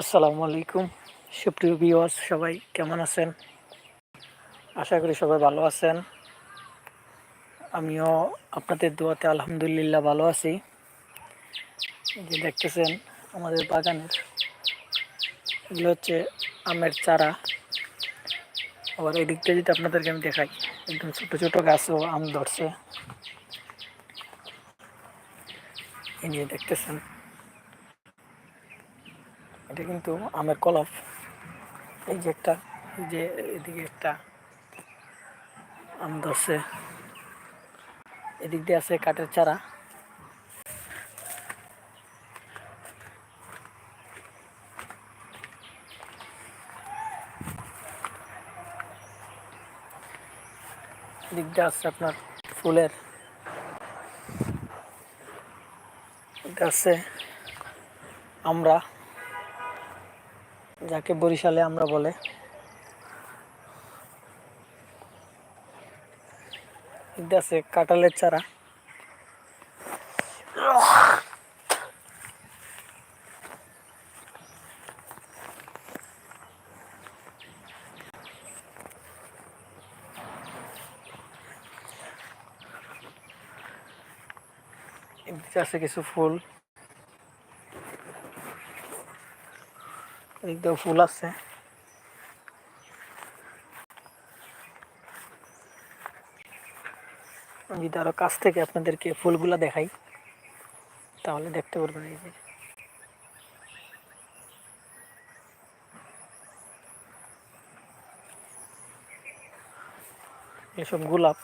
আসসালামু আলাইকুম। সুপ্রিয় ভিউয়ার্স সবাই কেমন আছেন? আশা করি সবাই ভালো আছেন। আমিও আপনাদের দোয়াতে আলহামদুলিল্লাহ ভালো আছি। যে দেখতেছেন, আমাদের বাগানের, এগুলো হচ্ছে আমের চারা। আবার এই দিকটা যদি আপনাদেরকে আমি দেখাই, একদম ছোট ছোট গাছও আম ধরছে। এই নিয়ে দেখতেছেন এটা কিন্তু আমের কলফ এই যে একটা যে এদিকে একটা আম ধরছে। এদিক দিয়ে আছে কাঠের চারা। এদিক দিয়ে আছে আপনার ফুলের। আছে আমরা যাকে বরিশালে আমরা বলে। আছে কাঁঠালের চারা। আছে কিছু ফুল। এদিক দিয়েও ফুল আছে আমি যদি আরও কাছ থেকে আপনাদেরকে ফুলগুলা দেখাই, তাহলে দেখতে পারবেন এই যে। এসব গোলাপ।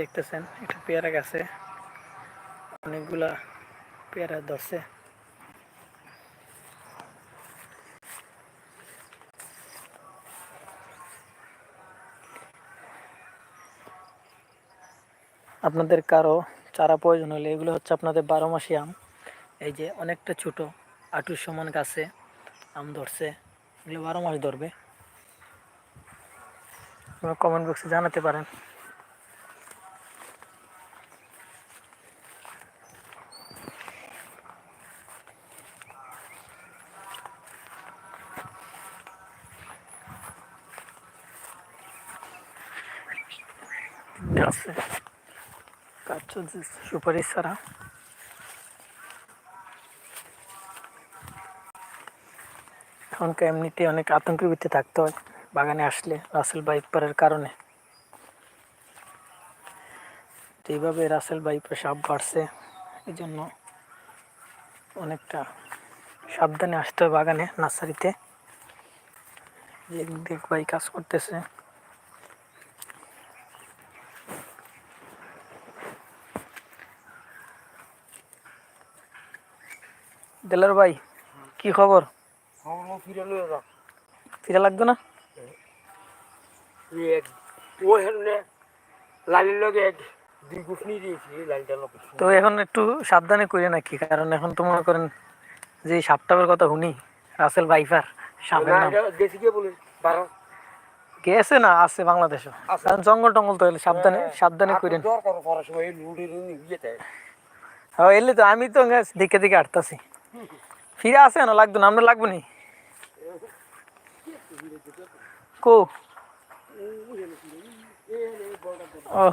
দেখতেছেন, একটা পেয়ারা গাছে অনেকগুলা পেয়ারা ধরছে। আপনাদের কারও চারা প্রয়োজন হলে এগুলো হচ্ছে আপনাদের বারো মাসি আম। এই যে অনেকটা ছোট, আটুর সমান গাছে আম ধরছে। এগুলো বারো মাস ধরবে। কমেন্ট বক্সে জানাতে পারেন। আছে কাজ চলছে সুপারি ছাড়া এখনকার এমনিতে অনেক আতঙ্কের ভিতরে থাকতে হয় বাগানে আসলে রাসেল বাইপারের কারণে এইভাবে রাসেল বাইপার সাপ বাড়ছে এই জন্য অনেকটা সাবধানে আসতে হয় বাগানে নার্সারিতে দেখ ভাই কাজ করতেছে। দেলার ভাই কি খবর? ফিরে লাগতো না? তো এখন একটু সাবধানে করে নাকি কারণ এখন তো মনে করেন যে সাপটাপের কথা শুনি রাসেল ভাইফার সাপের নাম। গেছে না আছে। কারণ জঙ্গল টঙ্গল তো সাবধানে সাবধানে করেন হ্যাঁ এলে তো আমি তো গাছ দিকে দিকে আটতাছি। ফিরে আসে না, লাগতো না, আমরা লাগবো নি? কো? ও।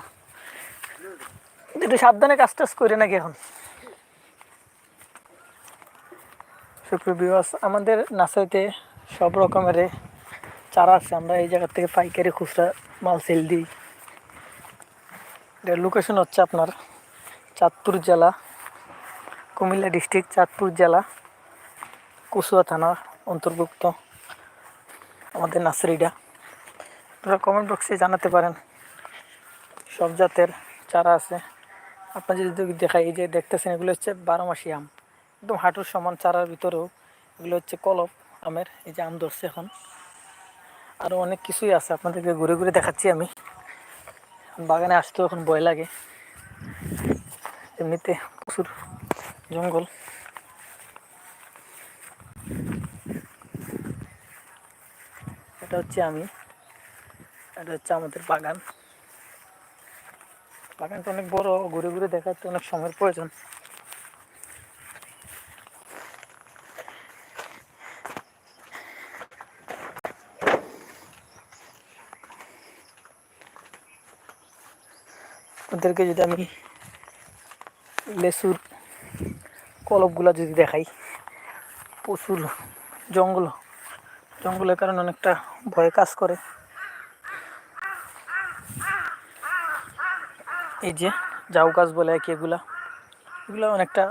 একটু সাবধানে কাজ টাজ করে নাকি এখন? সুপ্রিয় বিবাস আমাদের নার্সারিতে সব রকমের চারা আছে। আমরা এই জায়গা থেকে পাইকারি খুচরা মাল সেল দিই। এটার লোকেশন হচ্ছে আপনার চাঁদপুর জেলা। কুমিল্লা ডিস্ট্রিক্ট চাঁদপুর জেলা, কুসুয়া থানার অন্তর্ভুক্ত আমাদের নার্সারিটা আপনারা কমেন্ট বক্সে জানাতে পারেন সব জাতের চারা আছে। আপনার যদি দেখাই, এই যে দেখতেছেন, এগুলো হচ্ছে বারো মাসি আম। একদম হাঁটুর সমান চারার ভিতরেও এগুলো হচ্ছে কলপ আমের, এই যে আম ধরছে এখন। আরও অনেক কিছুই আছে, আপনাদেরকে ঘুরে ঘুরে দেখাচ্ছি আমি। বাগানে আসতেও এখন ভয় লাগে। এমনিতে প্রচুর জঙ্গল। এটা হচ্ছে আমি। এটা হচ্ছে আমাদের বাগান। বাগানটা অনেক বড়, ঘুরে ঘুরে দেখাতে অনেক সময়ের প্রয়োজন। ওদেরকে যদি আমি লেসুর কলপগুলা যদি দেখাই, প্রচুর জঙ্গল। জঙ্গলের কারণে অনেকটা ভয় কাজ করে। এই যে জাউ গাছ বলে আর কি এগুলা, এগুলো অনেকটা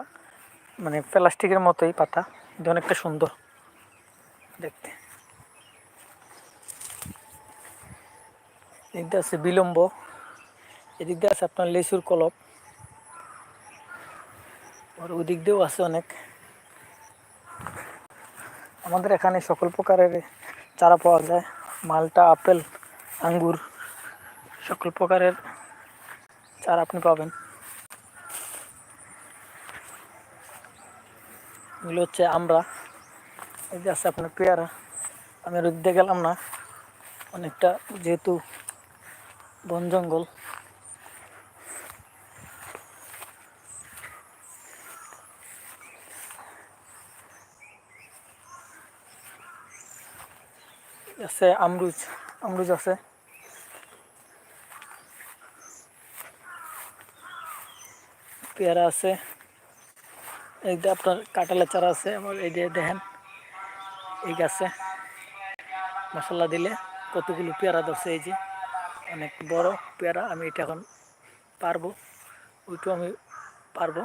মানে প্লাস্টিকের মতোই পাতা অনেকটা সুন্দর দেখতে। এদিক দিয়ে আছে বিলম্ব, এদিক দিয়ে আছে আপনার লেসুর কলপ। আর ওদিক দিয়েও আছে অনেক। আমাদের এখানে সকল প্রকারের চারা পাওয়া যায়। মালটা, আপেল, আঙ্গুর, সকল প্রকারের চারা আপনি পাবেন। এগুলো হচ্ছে আমরা। এই যে আছে আপনার পেয়ারা। আমি ওদিকে গেলাম না। অনেকটা যেহেতু বন জঙ্গল। আছে, আমরুজ আমরুজ আছে। পেয়ারা আছে। এই যে আপনার কাঁঠালের চারা আছে আবার এই যে দেখেন, এই গাছে। মশলা দিলে কতগুলো পেয়ারা ধরছে, এই যে অনেক বড় পেয়ারা, আমি এটা এখন পারব ওইটু আমি পারব।